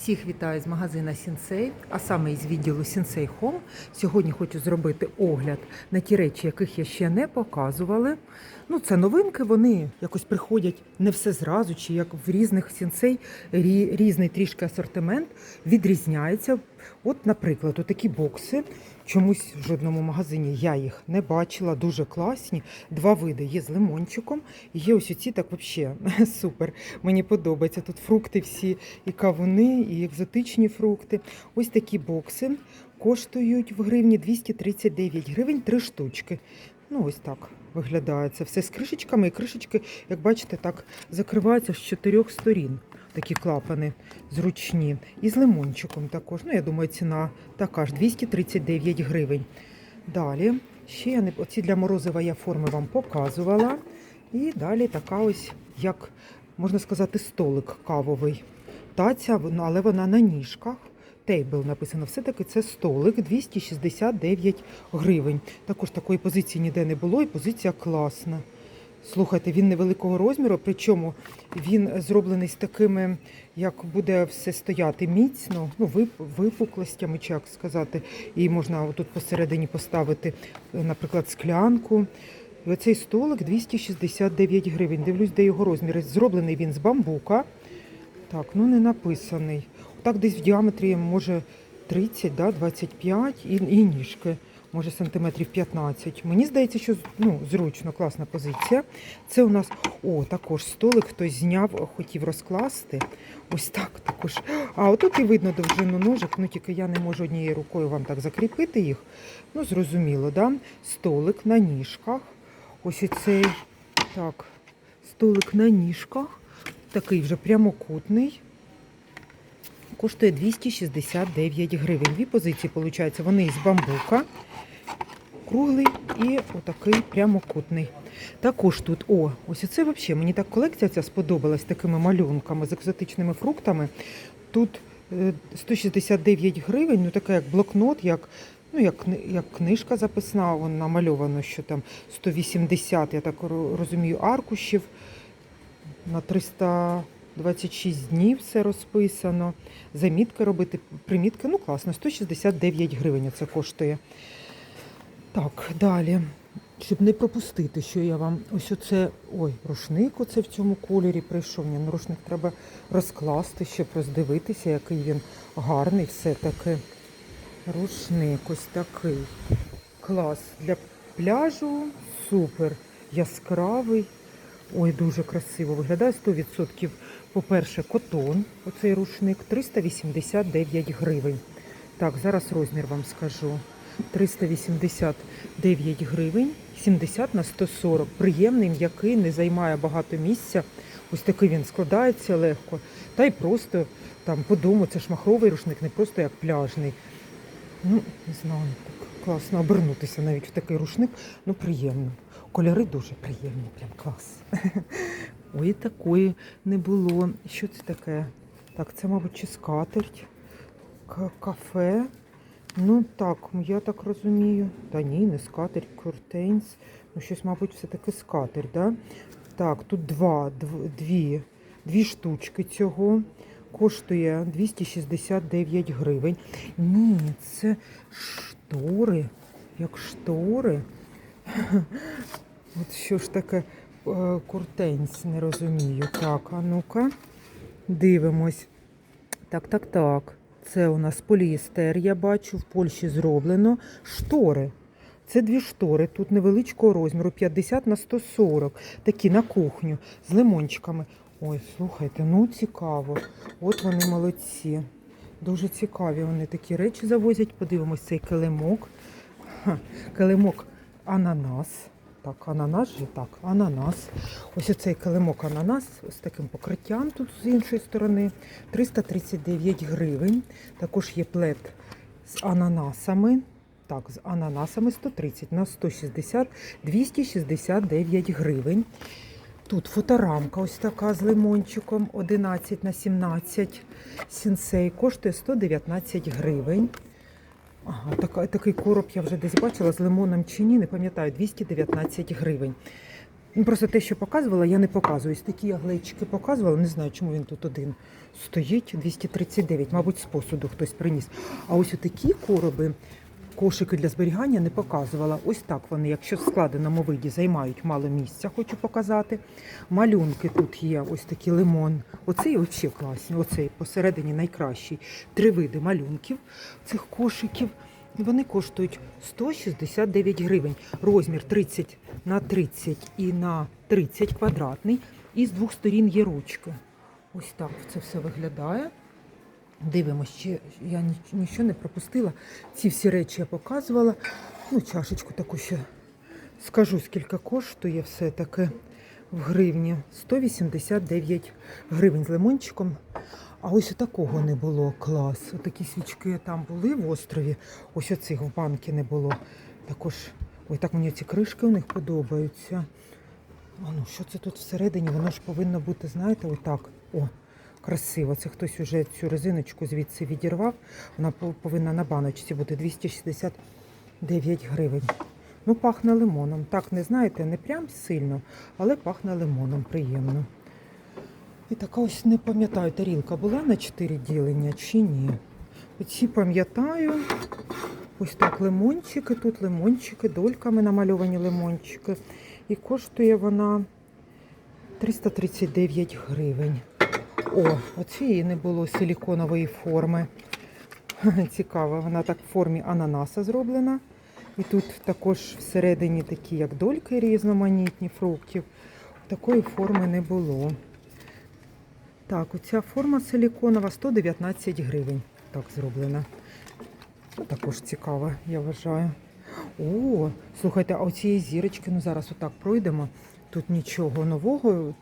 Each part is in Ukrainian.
Всіх вітаю з магазина Сінсей, а саме із відділу Сінсей Хом. Сьогодні хочу зробити огляд на ті речі, яких я ще не показувала. Ну, це новинки, вони якось приходять не все зразу, чи як в різних сінсей різний трішки асортимент відрізняється. От, наприклад, такі бокси. Чомусь в жодному магазині я їх не бачила, дуже класні. Два види є з лимончиком, є ось оці так взагалі супер. Мені подобається. Тут фрукти всі, і кавуни, і екзотичні фрукти. Ось такі бокси коштують в гривні 239 гривень, три штучки. Ну, ось так виглядає це все з кришечками. І кришечки, як бачите, так закриваються з чотирьох сторін. Такі клапани зручні. І з лимончиком також. Ну, я думаю, ціна така ж 239 гривень. Далі, ще я не оці для морозива я форми вам показувала. І далі така ось, як можна сказати, столик кавовий. Таця, вона- але вона на ніжках. Тейбл написано. Все-таки це столик 269 гривень. Також такої позиції ніде не було, і позиція класна. Слухайте, він невеликого розміру, причому він зроблений з такими, як буде все стояти міцно, ну, вип- випуклостями, чи як сказати. І можна тут посередині поставити, е, наприклад, склянку. І оцей столик 269 гривень. Дивлюсь, де його розміри. Зроблений він з бамбука. Так, ну не написаний. Так десь в діаметрі може 30, да, 25 і, і ніжки. Може сантиметрів 15. Мені здається, що ну, зручно, класна позиція. Це у нас, о, також столик хтось зняв, хотів розкласти. Ось так також. А отут і видно довжину ножик, ну тільки я не можу однією рукою вам так закріпити їх. Ну, зрозуміло, да? Столик на ніжках. Ось цей так, столик на ніжках. Такий вже прямокутний. Коштує 269 гривень. Дві позиції, виходить, вони із бамбука. Круглий і отакий прямокутний. Також тут, о, ось це взагалі, мені так колекція ця сподобалась такими малюнками, з екзотичними фруктами. Тут е, 169 гривень, ну така як блокнот, як, ну, як, як книжка записна, вон намальовано, що там 180, я так розумію, аркушів на 326 днів все розписано. Замітки робити, примітки, ну класно, 169 гривень це коштує. Так, далі. Щоб не пропустити, що я вам ось оце. Ой, рушник оце в цьому кольорі прийшов. Ні, ну рушник треба розкласти, щоб роздивитися, який він гарний все-таки. Рушник ось такий. Клас. Для пляжу супер. Яскравий. Ой, дуже красиво виглядає 100%. По-перше, котон, оцей рушник 389 гривень. Так, зараз розмір вам скажу. 389 гривень, 70 на 140. Приємний, м'який, не займає багато місця. Ось такий він складається легко. Та й просто там по дому це ж махровий рушник, не просто як пляжний. Ну, не знаю, так класно обернутися навіть в такий рушник. Ну, приємно. Кольори дуже приємні, прям клас. Ой, такої не було. Що це таке? Так, це, мабуть, чи скатерть, кафе. Ну так, я так розумію. Та ні, не скатерть, куртейнс. Ну, щось, мабуть, все-таки скатерть, да? Так, тут два, дві, дві штучки цього. Коштує 269 гривень. Ні, це штори. Як штори. От що ж таке е, куртенць, не розумію. Так, а ну-ка, дивимось. Так, так, так. Це у нас поліестер, я бачу, в Польщі зроблено. Штори. Це дві штори, тут невеличкого розміру, 50 на 140. Такі на кухню з лимончиками. Ой, слухайте, ну цікаво. От вони молодці. Дуже цікаві вони такі речі завозять. Подивимось цей килимок. Ха, килимок ананас. Так, ананас же так, ананас. Ось оцей килимок ананас з таким покриттям тут з іншої сторони. 339 гривень. Також є плед з ананасами. Так, з ананасами 130 на 160, 269 гривень. Тут фоторамка ось така з лимончиком 11 на 17 сінсей. Коштує 119 гривень. Ага, така, такий короб я вже десь бачила з лимоном чи ні, не пам'ятаю, 219 гривень. Ну, просто те, що показувала, я не показую. Такі я глечики показувала, не знаю, чому він тут один стоїть. 239, мабуть, з посуду хтось приніс. А ось такі короби, кошики для зберігання не показувала. Ось так вони, якщо в складеному виді займають мало місця, хочу показати. Малюнки тут є, ось такий лимон. Оцей взагалі класний, оцей посередині найкращий. Три види малюнків цих кошиків. Вони коштують 169 гривень. Розмір 30 на 30 і на 30 квадратний. І з двох сторін є ручки. Ось так це все виглядає. Дивимося, ще я нічого не пропустила. Ці всі речі я показувала. Ну, чашечку таку ще скажу, скільки коштує все таки в гривні. 189 гривень з лимончиком. А ось такого не було клас. Отакі свічки там були в острові. Ось оцих в банки не було. Також, ой, так мені ці кришки у них подобаються. А ну, що це тут всередині? Воно ж повинно бути, знаєте, отак. О, красиво. Це хтось уже цю резиночку звідси відірвав. Вона повинна на баночці бути 269 гривень. Ну, пахне лимоном. Так, не знаєте, не прям сильно, але пахне лимоном, приємно. І така ось не пам'ятаю, тарілка була на 4 ділення чи ні. Оці пам'ятаю. Ось так лимончики, тут лимончики, дольками намальовані лимончики. І коштує вона 339 гривень. О, оцієї не було силіконової форми. Цікаво, вона так в формі ананаса зроблена. І тут також всередині такі, як дольки різноманітні фруктів. Такої форми не було. Так, оця форма силіконова 119 гривень. Так зроблена. Також цікаво, я вважаю. О, слухайте, а оцієї зірочки, ну зараз отак пройдемо. Тут нічого нового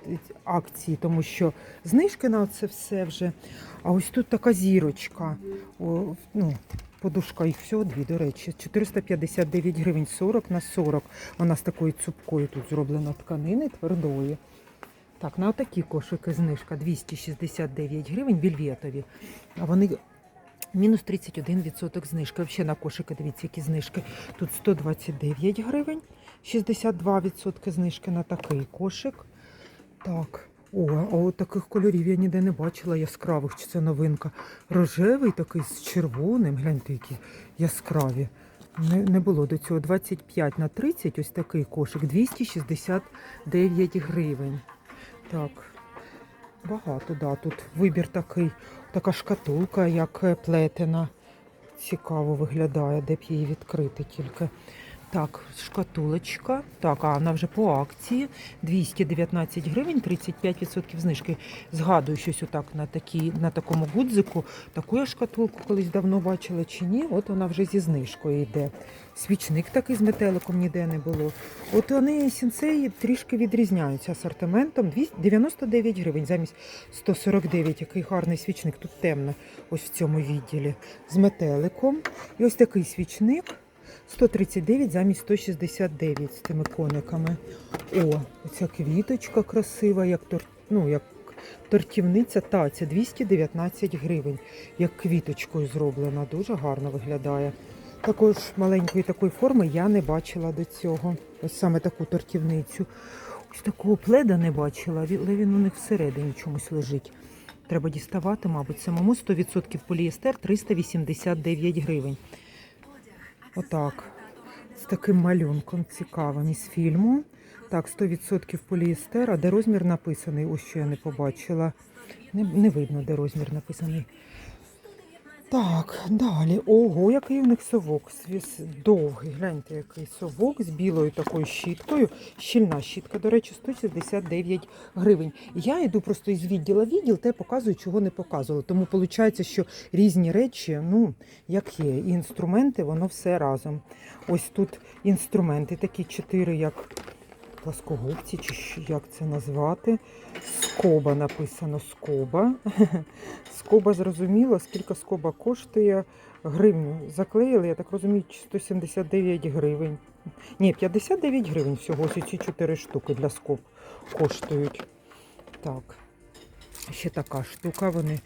акції, тому що знижки на це все вже. А ось тут така зірочка. О, ну, подушка, їх всього дві, до речі. 459 гривень 40 на 40. Вона з такою цупкою тут зроблена тканини твердої. Так, на отакі кошики знижка 269 гривень вільветові. А вони мінус 31% знижки. Взагалі на кошики, дивіться, які знижки. Тут 129 гривень, 62% знижки на такий кошик. Так. О, а от таких кольорів я ніде не бачила яскравих, чи це новинка. Рожевий такий з червоним, гляньте, які яскраві. Не, не було до цього 25 на 30, ось такий кошик, 269 гривень. Так, багато, да. Тут вибір такий, така шкатулка, як е, плетена. Цікаво виглядає, де б її відкрити тільки. Так, шкатулочка. Так, а вона вже по акції. 219 гривень, 35% знижки. Згадую щось отак на, такі, на такому гудзику. Таку я шкатулку колись давно бачила чи ні. От вона вже зі знижкою йде. Свічник такий з метеликом ніде не було. От вони сінцеї трішки відрізняються асортиментом. 299 гривень замість 149. Який гарний свічник. Тут темно, ось в цьому відділі. З метеликом. І ось такий свічник. 139 замість 169 з тими кониками. О, оця квіточка красива, як тор... ну, як тортівниця. Та, це 219 гривень. Як квіточкою зроблена. Дуже гарно виглядає. Також маленької такої форми я не бачила до цього. Ось саме таку тортівницю. Ось такого пледа не бачила, але він у них всередині чомусь лежить. Треба діставати, мабуть, самому 100% поліестер 389 гривень. Отак. З таким малюнком цікавим із фільму. Так, 100% поліестер, а де розмір написаний? Ось що я не побачила. Не, не видно, де розмір написаний. Так, далі. Ого, який у них совок. Довгий. Гляньте, який совок з білою такою щіткою. Щільна щітка, до речі, 169 гривень. Я йду просто із відділа відділ, те показую, чого не показували. Тому виходить, що різні речі, ну, як є, і інструменти, воно все разом. Ось тут інструменти такі чотири, як пласкогубці, чи як це назвати. Скоба написано скоба. Скоба зрозуміло, скільки скоба коштує. Гривню заклеїли, я так розумію, 179 гривень. Ні, 59 гривень всього ці 4 штуки для скоб коштують. Так. Ще така штука. Вони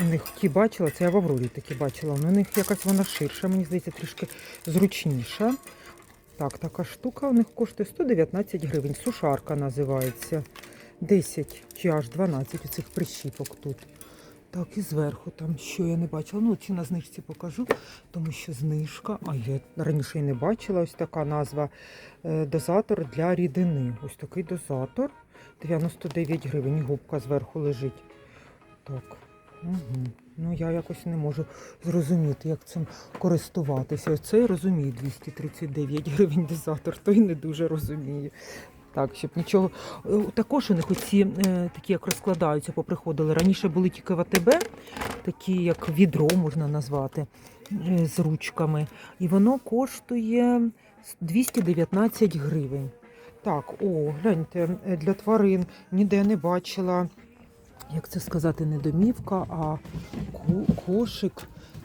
у них ті бачила, це я в Аврорі такі бачила. але у них якась вона ширша, мені здається, трішки зручніша. Так, така штука у них коштує 119 гривень. Сушарка називається. 10 чи аж 12 оцих прищіпок тут. Так, і зверху там, що я не бачила. Ну, ці на знижці покажу, тому що знижка. А я раніше і не бачила ось така назва. Е, Дозатор для рідини. Ось такий дозатор. 99 гривень. Губка зверху лежить. Так. Угу. Ну, я якось не можу зрозуміти, як цим користуватися. Оце розумію 239 гривень дозатор, той не дуже розуміє. Так, щоб нічого. Е, Також у них оці е, такі, як розкладаються, поприходили. Раніше були тільки в АТБ, такі як відро можна назвати е, з ручками. І воно коштує 219 гривень. Так, о, гляньте, для тварин ніде не бачила, як це сказати, не домівка, а кошик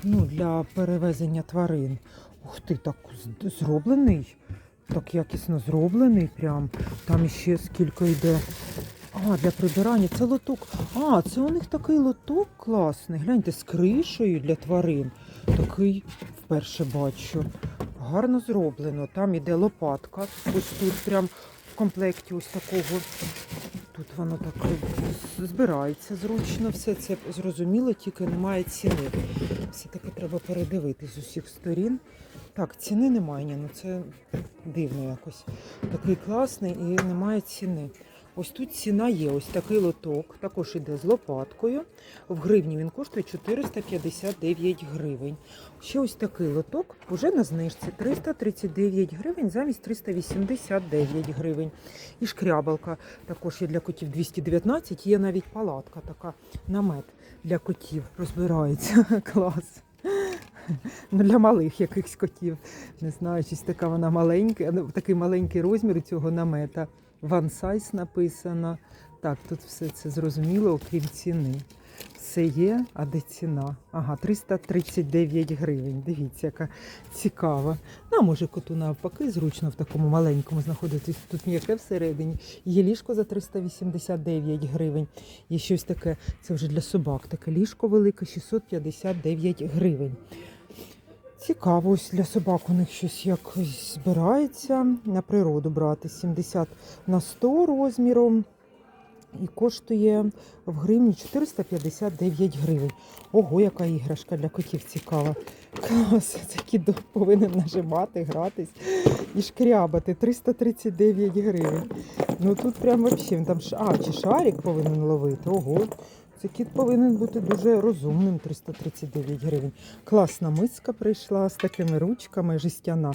ну, для перевезення тварин. Ух ти, так зроблений. Так якісно зроблений прям. Там ще скільки йде. А, для прибирання. Це лоток. А, це у них такий лоток класний. Гляньте, з кришею для тварин. Такий вперше бачу. Гарно зроблено. Там іде лопатка. Ось тут прям в комплекті ось такого. Тут воно так збирається зручно, все це зрозуміло, тільки немає ціни. Все-таки треба передивитись з усіх сторін. Так, ціни немає, ні, ну це дивно якось. Такий класний і немає ціни. Ось тут ціна є, ось такий лоток, також іде з лопаткою. В гривні він коштує 459 гривень. Ще ось такий лоток, уже на знижці 339 гривень замість 389 гривень. І шкрябалка також є для котів 219, є навіть палатка така, намет для котів розбирається. Клас. Ну, для малих якихось котів. Не знаю, щось така вона маленька, ну, такий маленький розмір цього намета. Size написано. Так, тут все це зрозуміло, окрім ціни. Все є, а де ціна? Ага, 339 гривень. Дивіться, яка цікава. Ну, а може коту навпаки, зручно в такому маленькому знаходитись. Тут м'яке всередині. Є ліжко за 389 гривень. Є щось таке, це вже для собак. Таке ліжко велике, 659 гривень. Цікаво, для собак у них щось якось збирається на природу брати 70 на 100 розміром і коштує в гривні 459 гривень. Ого, яка іграшка для котів цікава. Клас, це кіт повинен нажимати, гратись і шкрябати 339 гривень. Ну тут прям взагалі, там а, чи шарик повинен ловити. Ого. Це кіт повинен бути дуже розумним, 339 гривень. Класна миска прийшла з такими ручками, жестяна.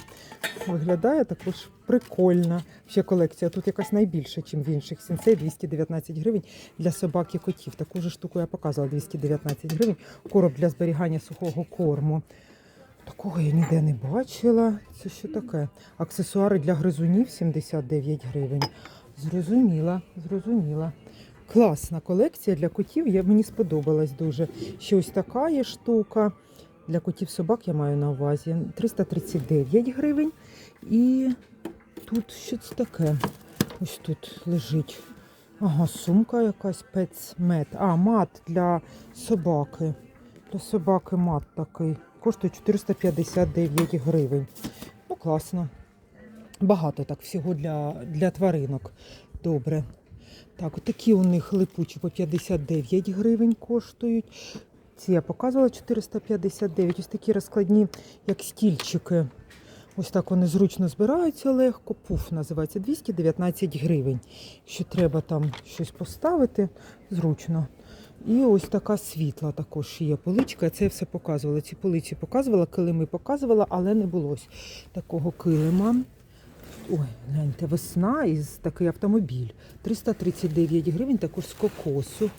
Виглядає також прикольно. Ще колекція тут якась найбільша, ніж в інших. Сінсей 219 гривень для собак і котів. Таку ж штуку я показувала 219 гривень. Короб для зберігання сухого корму. Такого я ніде не бачила. Це що таке? Аксесуари для гризунів 79 гривень. Зрозуміла, зрозуміла. Класна колекція для котів. Я, мені сподобалась дуже. Ще ось така є штука. Для котів собак я маю на увазі. 339 гривень. І тут що це таке? Ось тут лежить. Ага, сумка якась пецмет. А, мат для собаки. Для собаки мат такий. Коштує 459 гривень. Ну, класно. Багато так всього для, для тваринок. Добре. Так, такі у них липучі по 59 гривень коштують. Ці я показувала 459. Ось такі розкладні, як стільчики. Ось так вони зручно збираються легко. Пуф називається 219 гривень. Якщо треба там щось поставити, зручно. І ось така світла також є поличка. Це я все показувала. Ці полиці показувала, килими показувала, але не було ось такого килима. Ой, гляньте, весна і такий автомобіль. 339 гривень, також з кокосу.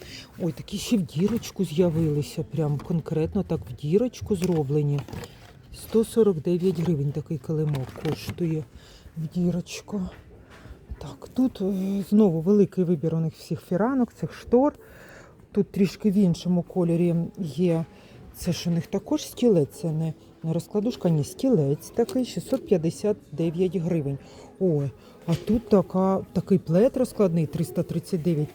Ой, такі ще в дірочку з'явилися. Прям конкретно так в дірочку зроблені. 149 гривень такий килимок коштує в дірочку. Так, тут е, знову великий вибір у них всіх фіранок, цих штор. Тут трішки в іншому кольорі є. Це ж у них також стілець, це не, не розкладушка, ні, стілець такий 659 гривень. Ой, а тут така, такий плед розкладний 339.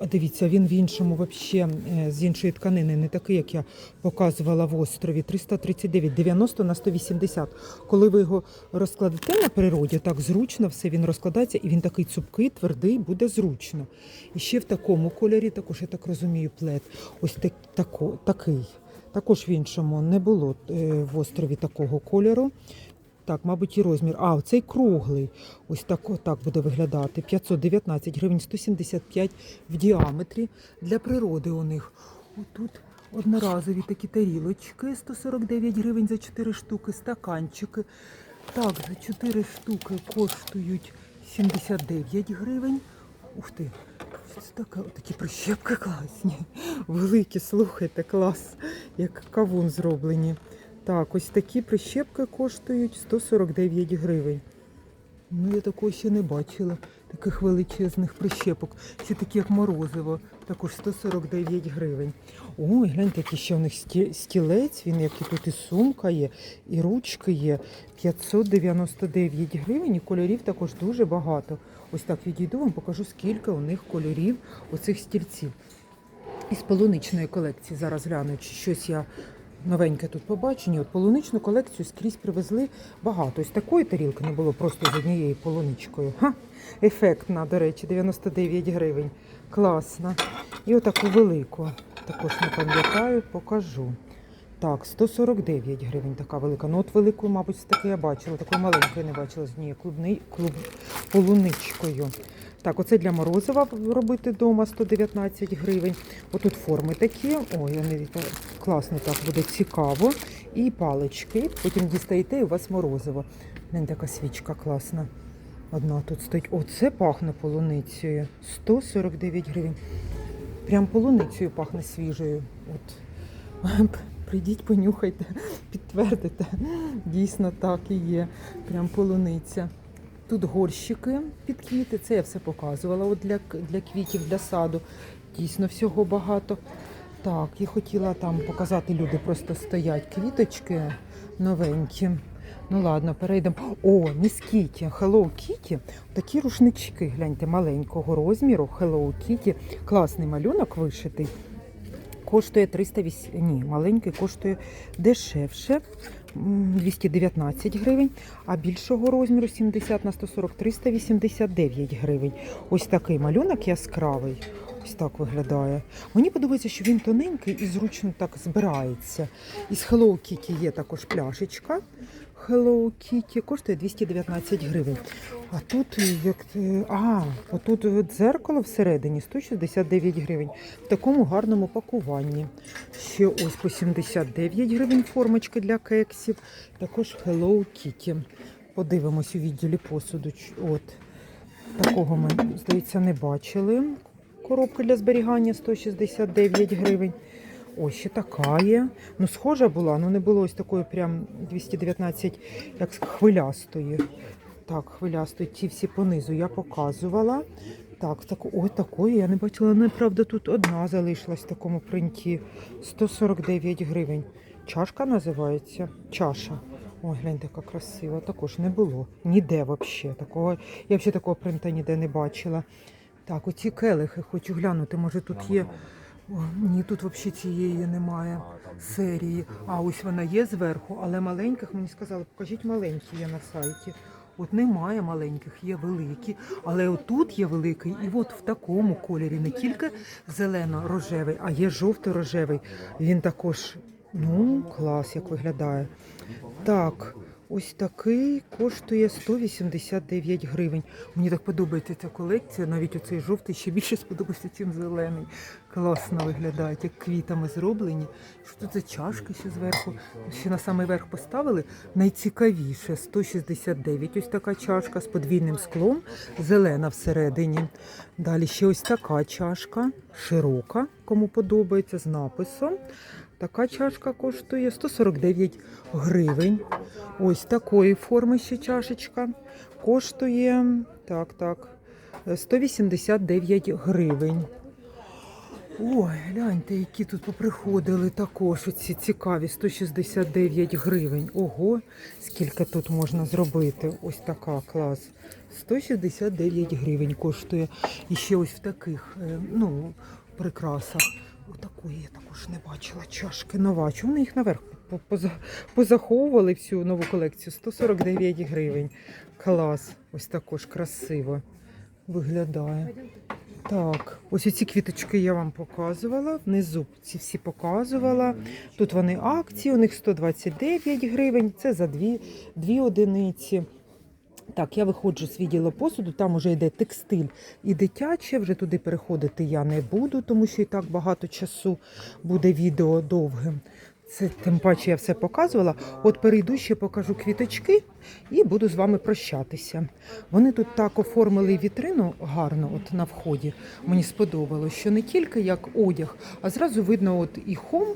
А дивіться, він в іншому, вообще, е, з іншої тканини, не такий, як я показувала в острові. 339, 90 на 180. Коли ви його розкладете на природі, так зручно все він розкладається, і він такий цупкий, твердий, буде зручно. І ще в такому кольорі, також я так розумію, плед. Ось так, тако, такий. Також в іншому не було е, в острові такого кольору. Так, мабуть, і розмір. А, оцей круглий. Ось так, так буде виглядати. 519 гривень, 175 в діаметрі. Для природи у них. Отут одноразові такі тарілочки, 149 гривень за 4 штуки, стаканчики. Так, за 4 штуки коштують 79 гривень. Ух ти, що? Такі прищепки класні. Великі, слухайте, клас, як кавун зроблені. Так, ось такі прищепки коштують 149 гривень. Ну, я такого ще не бачила, таких величезних прищепок. Ще такі, як морозиво, також 149 гривень. Ой, гляньте, який ще у них сті- стілець, він як і тут і сумка є, і ручки є. 599 гривень, і кольорів також дуже багато. Ось так відійду, вам покажу, скільки у них кольорів оцих стільців. Із полуничної колекції зараз гляну, чи щось я новеньке тут побачу. Ні, от полуничну колекцію скрізь привезли багато. Ось такої тарілки не було просто з однією полуничкою. Ха! Ефектна, до речі, 99 гривень. Класна. І отаку велику. Також не пам'ятаю, покажу. Так, 149 гривень така велика. Ну от велику, мабуть, таки я бачила. Такої маленької не бачила з однією клубни, клуб, полуничкою. Так, оце для морозива робити вдома 119 гривень. Отут форми такі. Ой, вони класно так буде цікаво. І палички. Потім дістаєте і у вас морозиво. Така свічка класна. Одна тут стоїть. Оце пахне полуницею. 149 гривень. Прям полуницею пахне свіжою. От. Прийдіть, понюхайте, підтвердите. Дійсно так і є. Прям полуниця. Тут горщики під квіти. Це я все показувала от для, для квітів, для саду. Дійсно, всього багато. Так, я хотіла там показати, люди просто стоять. Квіточки новенькі. Ну ладно, перейдемо. О, Міс Кіті, Hello Kitty. Такі рушнички, гляньте, маленького розміру. Hello Kitty. Класний малюнок вишитий. Коштує 308, ні, маленький коштує дешевше, 219 гривень, а більшого розміру 70 на 140 389 гривень. Ось такий малюнок яскравий. Ось так виглядає. Мені подобається, що він тоненький і зручно так збирається. Із Hello Kitty є також пляшечка. Hello Kitty коштує 219 гривень. А тут як а, отут е, дзеркало всередині 169 гривень. В такому гарному пакуванні. Ще ось по 79 гривень формочки для кексів. Також Hello Kitty. Подивимось у відділі посуду. От такого ми, здається, не бачили. Коробка для зберігання 169 гривень. Ось ще така є. Ну, схожа була, але не було ось такої прям 219, як хвилястої. Так, хвилястої. Ті всі понизу я показувала. Так, так, ой, такої я не бачила. Неправда, тут одна залишилась в такому принті. 149 гривень. Чашка називається? Чаша. Ой, гляньте, яка красива. Також не було. Ніде взагалі. Такого, я взагалі такого принта ніде не бачила. Так, оці келихи хочу глянути. Може тут є. О, ні, тут взагалі цієї немає серії. А ось вона є зверху, але маленьких мені сказали, покажіть маленькі є на сайті. От немає маленьких, є великі, але отут є великий, і от в такому кольорі не тільки зелено-рожевий, а є жовто-рожевий. Він також, ну, клас, як виглядає. Так, ось такий коштує 189 гривень. Мені так подобається ця колекція, навіть оцей жовтий ще більше сподобався, чим зелений. Класно виглядають, як квітами зроблені. Що тут за чашки ще зверху? Ще на самий верх поставили. Найцікавіше 169. Ось така чашка з подвійним склом, зелена всередині. Далі ще ось така чашка, широка, кому подобається, з написом. Така чашка коштує 149 гривень. Ось такої форми ще чашечка коштує так, так, 189 гривень. Ой, гляньте, які тут поприходили також оці цікаві 169 гривень. Ого, скільки тут можна зробити. Ось така клас. 169 гривень коштує. І ще ось в таких, е, ну, прикрасах. Отакої я також не бачила чашки нова. Чому вони їх наверх по- поза- позаховували всю нову колекцію? 149 гривень. Клас. Ось також красиво виглядає. Так, ось ці квіточки я вам показувала. Внизу ці всі показувала. Тут вони акції, у них 129 гривень. Це за дві, дві одиниці. Так, я виходжу з відділу посуду, там вже йде текстиль і дитяче. Вже туди переходити я не буду, тому що і так багато часу буде відео довгим. Це тим паче я все показувала. От перейду ще покажу квіточки і буду з вами прощатися. Вони тут так оформили вітрину гарно, от на вході. Мені сподобалось, що не тільки як одяг, а зразу видно от і хом,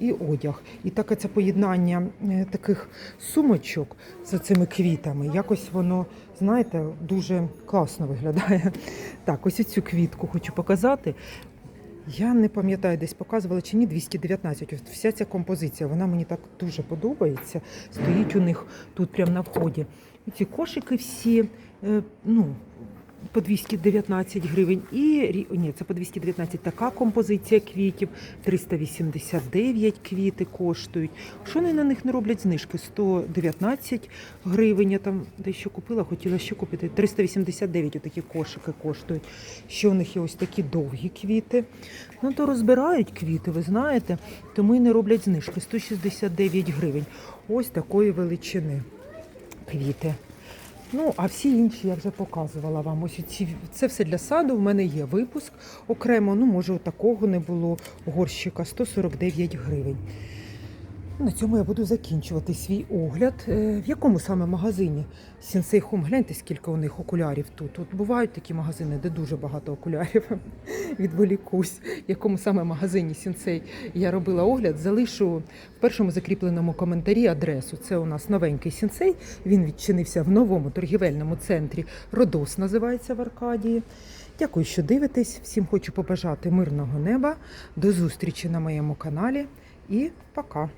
і одяг. І таке це поєднання е, таких сумочок з цими квітами. Якось воно, знаєте, дуже класно виглядає. Так, ось цю квітку хочу показати. Я не пам'ятаю, десь показувала чи ні 219. Ось вся ця композиція, вона мені так дуже подобається. Стоїть у них тут прямо на вході. Ці кошики всі, е, ну, по 219 гривень. І ні, це по 219 така композиція квітів, 389 квіти коштують. Що вони на них не роблять знижки? 119 гривень. Я там дещо купила, хотіла ще купити. 389 отакі кошики коштують. Ще у них є ось такі довгі квіти. Ну то розбирають квіти, ви знаєте, тому і не роблять знижки. 169 гривень. Ось такої величини квіти. Ну, а всі інші я вже показувала вам. Ось ці, це все для саду. У мене є випуск окремо. Ну, може, такого не було горщика 149 гривень. На цьому я буду закінчувати свій огляд. Е, В якому саме магазині Сінсей Хом? Гляньте, скільки у них окулярів тут. От бувають такі магазини, де дуже багато окулярів. Відволікусь. В якому саме магазині Сінсей я робила огляд, залишу в першому закріпленому коментарі адресу. Це у нас новенький Сінсей. Він відчинився в новому торгівельному центрі. Родос називається в Аркадії. Дякую, що дивитесь. Всім хочу побажати мирного неба. До зустрічі на моєму каналі і пока.